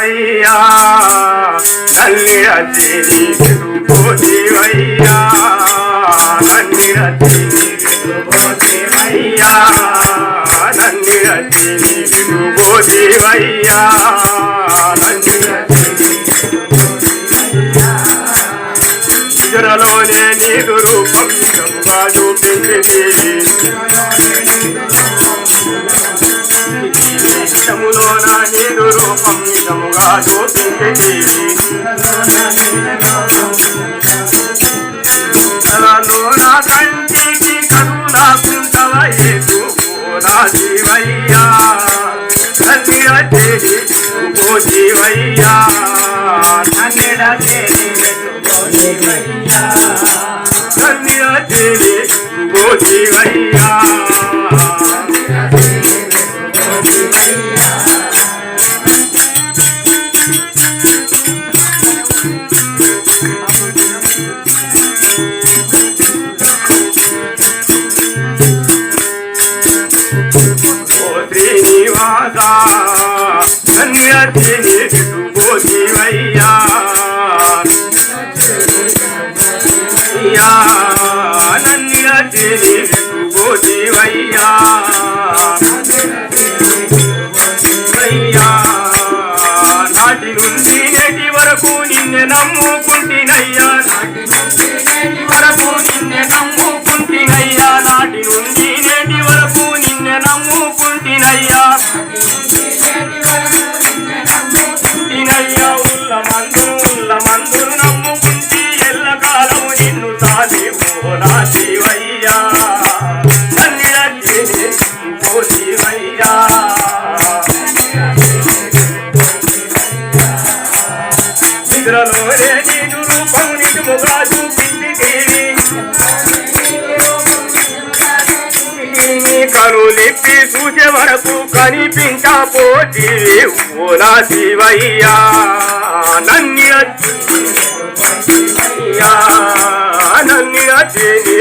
అయ్యా నల్లి రచి పోతివయ్యా నల్లి రచి పోతివయ్యా నల్లి రచి పోతివయ్యా నల్లి రచి నిద్రలోనే రూపం చూపించింది నీరు రూపం నిజముగా చూపించింది నా కంటికి కరుణా ఏసు నా జీవయ్యా. తల్లి అతేరి ఓ జీవయ్యా. నన్నిడ తల్లి చేరి ఓ జీవయ్యా. ఓ శ్రీనివాస కన్యతిని ఓ జీవయ్యా. యా నన్యతిని నాటి నుండి నేటి వరకు నిన్ను నమ్ముకుంటినయ్యా కనులిప్పి చూసే వరకు కనిపించపోతే ఓ నా శివయ్యా నన్ను అయ్యా నన్ను అచ్చేది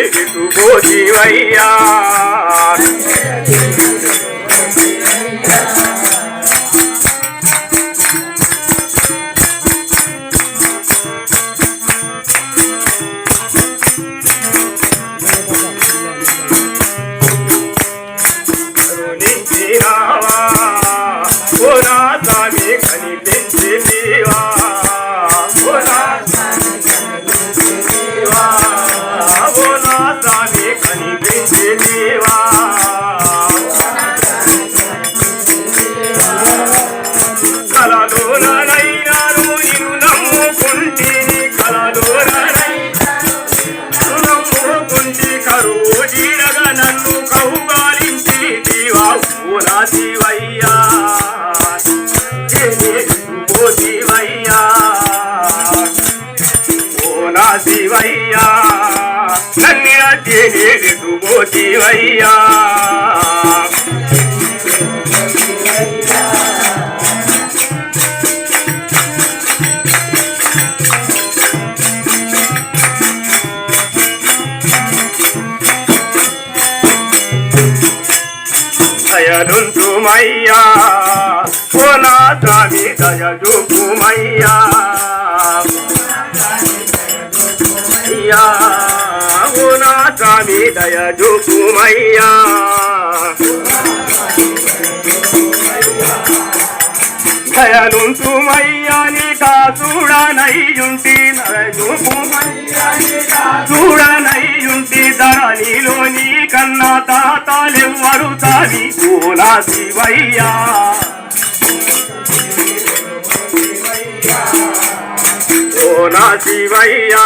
కనిపించివా కలలోనైనాను నిన్ను నమ్ముకుంటిని కలలోనైనా నమ్ముకుంటి కరువు జీరగా నన్ను కౌగాలించి దీవా పూనా శివయ్యా ఓ శివయ్యా శివయ్యా. నన్ను అధ్యయనేదు ఓ దయలుంటుమయ్యా ఓ నా స్వామి దయజుకుమయ్యా అయ్యా. నా స్వామి దయజుకుమయ్యా దయలుంటుమయ్యా నీకా చూడనయ్యుంటి చూడనయ్యుంటి ధరణిలో నీ కన్నా తాతలెవ్వరు తావి ఓలా శివయ్యా. ఓ శివయ్యా.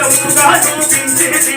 నిజముగా చూపించేది